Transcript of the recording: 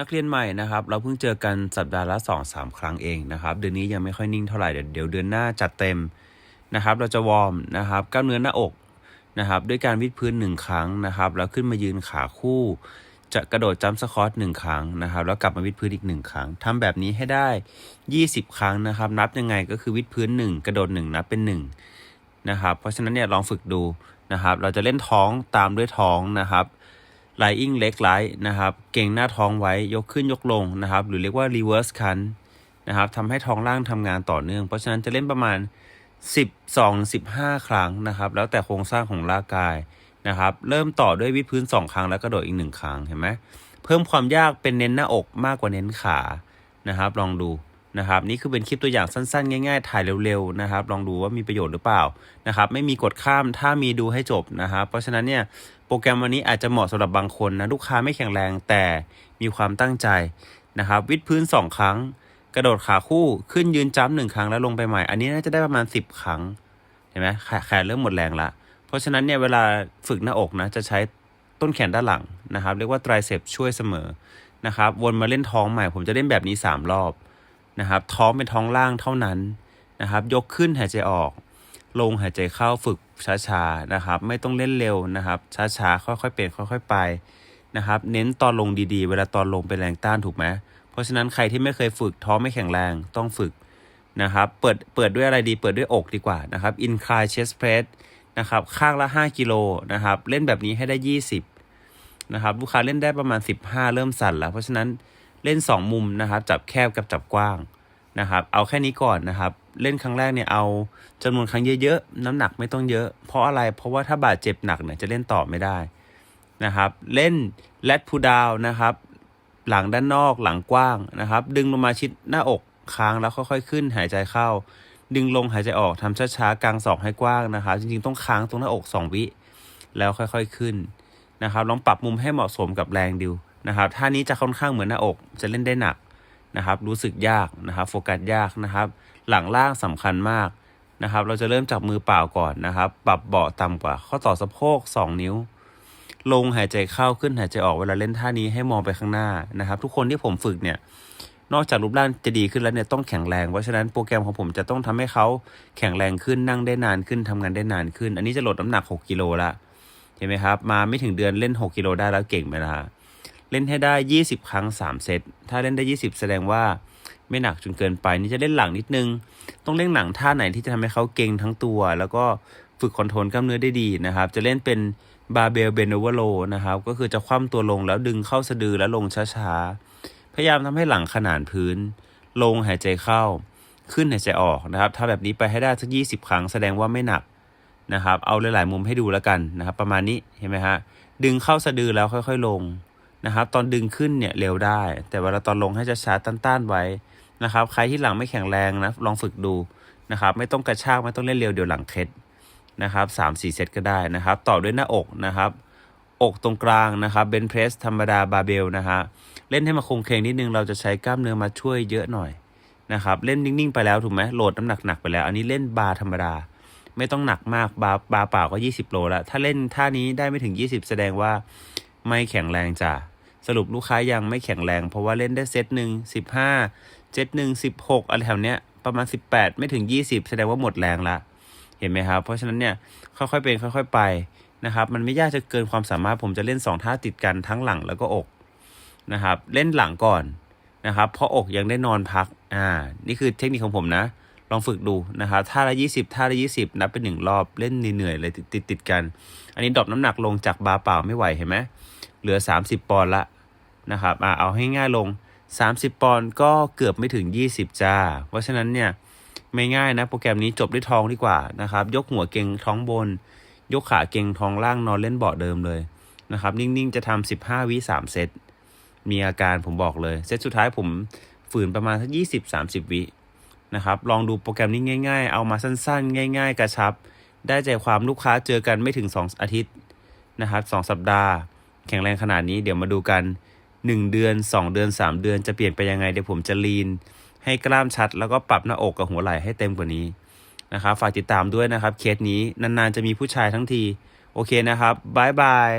นักเรียนใหม่นะครับ เราเพิ่งเจอกันสัปดาห์ละ2อสครั้งเองนะครับเดือนนี้ยังไม่ค่อยนิ่งเท่าไหร่เดี๋ยวเดือนหน้าจัดเต็มนะครับ เราจะวอร์มนะครับกล้ามเนื้อหน้าอกนะครับ ด้วยการวิดพื้น 1 ครั้งนะครับ แล้วขึ้นมายืนขาคู่ จะกระโดดจัมป์สควอตหนึ่งครั้งนะครับ แล้วกลับมาวิดพื้นอีก 1 ครั้งทำแบบนี้ให้ได้ 20 ครั้งนะครับ นับยังไงก็คือวิดพื้น 1 กระโดด 1 นับเป็น1นะครับเพราะฉะนั้นเนี่ยลองฝึกดูนะครับ เราจะเล่นท้องตามด้วยท้องนะครับ ไลอิงเล็กไลนะครับ เก่งหน้าท้องไว้ยกขึ้นยกลงนะครับ หรือเรียกว่า reverse crunch นะครับทำให้ท้องล่างทำงานต่อเนื่อง เพราะฉะนั้นจะเล่นประมาณ 12 15 ครั้งนะครับ แล้วแต่โครงสร้างของร่างกายนะครับ เริ่มต่อด้วยวิดพื้น 2 ครั้งแล้วกระโดดอีก 1 ครั้งเห็นไหมเพิ่มความยากเป็นเน้นหน้าอกมากกว่าเน้นขานะครับ ลองดู นะครับนี่คือเป็นคลิปตัวอย่างสั้นๆ ง่ายๆ ถ่ายเร็วๆนะครับ ลองดูว่ามีประโยชน์หรือเปล่านะครับ ไม่มีกดข้ามถ้ามีดูให้จบนะครับ เพราะฉะนั้นเนี่ยโปรแกรมวันนี้อาจจะเหมาะสำหรับบางคนนะลูกค้าไม่แข็งแรงแต่มีความตั้งใจนะครับ วิดพื้น 2 ครั้ง กระโดดขาคู่ขึ้นยืนจ้ำหนึ่งครั้งแล้วลงไปใหม่ อันนี้น่าจะได้ประมาณ 10 ครั้งเห็นไหมแขนแขนเริ่มหมดแรงละเพราะฉะนั้นเนี่ยเวลาฝึกหน้าอกนะจะใช้ต้นแขนด้านหลังนะครับ เรียกว่าไตรเซปช่วยเสมอนะครับวนมาเล่นท้องใหม่ ผมจะเล่นแบบนี้ 3 รอบ นะครับ ท้องเป็นท้องล่างเท่านั้นนะครับ ยกขึ้นหายใจออก ลงหายใจเข้าฝึกช้าๆนะครับ ไม่ต้องเล่นเร็วนะครับ ช้าๆค่อยๆเป็นค่อย ๆ ไปนะครับ เน้นตอนลงดีๆ เวลาตอนลงเป็นแรงต้านถูกไหมเพราะฉะนั้นใครที่ไม่เคยฝึกท้องไม่แข็งแรงต้องฝึกนะครับ เปิดเปิดด้วยอะไรดีเปิดด้วยอกดีกว่านะครับ incline chest press นะครับ ข้างละ 5 กิโลนะครับ เล่นแบบนี้ให้ได้ 20นะครับลูกค้าเล่นได้ประมาณ 15 เริ่มสั่นแล้ว เพราะฉะนั้น เล่น 2 มุมนะครับ จับแคบกับจับกว้างนะครับ เอาแค่นี้ก่อนนะครับ เล่นครั้งแรกเนี่ยเอาจำนวนครั้งเยอะๆน้ำหนักไม่ต้องเยอะ เพราะอะไรเพราะว่าถ้าบาดเจ็บหนักเนี่ยจะเล่นต่อไม่ได้นะครับ เล่นแลดพูดาวนะครับ หลังด้านนอกหลังกว้างนะครับ ดึงลงมาชิดหน้าอกค้างแล้วค่อยๆขึ้นหายใจเข้า ดึงลงหายใจออกทำช้าๆกลางศอกให้กว้างนะครับ จริงๆต้องค้างตรงหน้าอก 2 วิ แล้วค่อยๆขึ้นนะครับลองปรับมุมให้เหมาะสมกับแรงดิว นะครับท่านี้จะค่อนข้างเหมือนหน้าอกจะเล่นได้หนักนะครับ รู้สึกยากนะครับ โฟกัสยากนะครับ หลังล่างสำคัญมากนะครับ เราจะเริ่มจากมือเปล่าก่อนนะครับ ปรับเบาะต่ำกว่า ข้อต่อสะโพก 2 นิ้ว ลงหายใจเข้าขึ้นหายใจออกเวลาเล่นท่านี้ให้มองไปข้างหน้านะครับ ทุกคนที่ผมฝึกเนี่ยนอกจากรูปร่างจะดีขึ้นแล้วเนี่ยต้องแข็งแรง เพราะฉะนั้นโปรแกรมของผมจะต้องทำให้เขาแข็งแรงขึ้นนั่งได้นานขึ้นทำงานได้นานขึ้น อันนี้จะลดน้ำหนัก 6 กิโลละเห็นไหมครับ มาไม่ถึงเดือนเล่น 6 กิโลได้แล้วเก่งไหมล่ะ เล่นให้ได้ 20 ครั้ง 3 เซต ถ้าเล่นได้ 20 แสดงว่าไม่หนักจนเกินไป นี่จะเล่นหลังนิดนึง ต้องเล่นหลังท่าไหนที่จะทำให้เขาเก่งทั้งตัว แล้วก็ฝึกคอนโทรลกล้ามเนื้อได้ดีนะครับ จะเล่นเป็นบาเบลเบนโอเวอร์โลนะครับ ก็คือจะคว่ำตัวลงแล้วดึงเข้าสะดือแล้วลงช้าๆ พยายามทำให้หลังขนานพื้น ลงหายใจเข้า ขึ้นหายใจออกนะครับ ถ้าแบบนี้ไปให้ได้สักยี่สิบครั้ง แสดงว่าไม่หนักนะครับ เอาหลายๆมุมให้ดูแล้วกันนะครับ ประมาณนี้เห็นไหมฮะ ดึงเข้าสะดือแล้วค่อย ๆ ลง นะครับ ตอนดึงขึ้นเนี่ยเร็วได้ แต่เวลาตอนลงให้จะช้าต้านๆไว้นะครับ ใครที่หลังไม่แข็งแรงนะลองฝึกดูนะครับ ไม่ต้องกระชากไม่ต้องเล่นเร็วเดี๋ยวหลังเคล็ดนะครับสามสี่เซตก็ได้นะครับ ต่อด้วยหน้าอกนะครับ อกตรงกลางนะครับเบนเพรสธรรมดาบาเบลนะฮะเล่นให้มาคงเคงนิดนึงเราจะใช้กล้ามเนื้อมาช่วยเยอะหน่อยนะครับเล่นนิ่งๆไปแล้วถูกไหมโหลดน้ำหนักหนักไปแล้ว อันนี้เล่นบาธรรมดา ไม่ต้องหนักมากบาบาเปล่าก็ 20 โลแล้วถ้าเล่นท่านี้ได้ไม่ถึง 20 แสดงว่าไม่แข็งแรงจ้ะ สรุปลูกค้ายังไม่แข็งแรง เพราะว่าเล่นได้เซตหนึ่งสิบห้าเซตหนึ่งสิบหกอะไรแถวเนี้ยประมาณ18ไม่ถึง20แสดงว่าหมดแรงละเห็นไหมครับ เพราะฉะนั้นเนี่ยค่อยๆเป็นค่อย ๆไปนะครับมันไม่ยากจะเกินความสามารถผมจะเล่น 2 ท่าติดกันทั้งหลังแล้วก็อกนะครับเล่นหลังก่อนนะครับเพราะอกยังได้นอนพักอ่านี่คือเทคนิคของผมนะ ลองฝึกดูนะครับท่าละ 20ท่าละ 20 นับเป็นหนึ่งรอบเล่นเหนื่อยๆเลยติดติดกัน อันนี้ดรอปน้ำหนักลงจากบาเปล่าไม่ไหวเห็นไหมเหลือ 30 ปอนด์ละ นะครับอ่าเอาให้ง่ายลง 30 ปอนด์ก็เกือบไม่ถึง 20 จ้า เพราะฉะนั้นเนี่ยไม่ง่ายนะ โปรแกรมนี้จบด้วยท้องดีกว่านะครับ ยกหัวเก่งท้องบน ยกขาเก่งท้องล่างนอนเล่นเบาะเดิมเลยนะครับ นิ่งๆจะทำ15 วิ3เซต มีอาการผมบอกเลย เซตสุดท้ายผมฝืนประมาณสัก20 30 วินะครับ ลองดูโปรแกรมนี้ง่าย ๆ เอามาสั้นๆ ง่าย ๆ กระชับ ได้ใจความลูกค้าเจอกันไม่ถึง 2 อาทิตย์นะครับ2สัปดาห์ แข็งแรงขนาดนี้เดี๋ยวมาดูกัน 1 เดือน 2 เดือน 3 เดือนจะเปลี่ยนไปยังไงเดี๋ยวผมจะลีน ให้กล้ามชัด แล้วก็ปรับหน้าอกกับหัวไหล่ให้เต็มกว่านี้นะครับฝากติดตามด้วยนะครับเคสนี้นานๆจะมีผู้ชายทั้งที โอเคนะครับบายบาย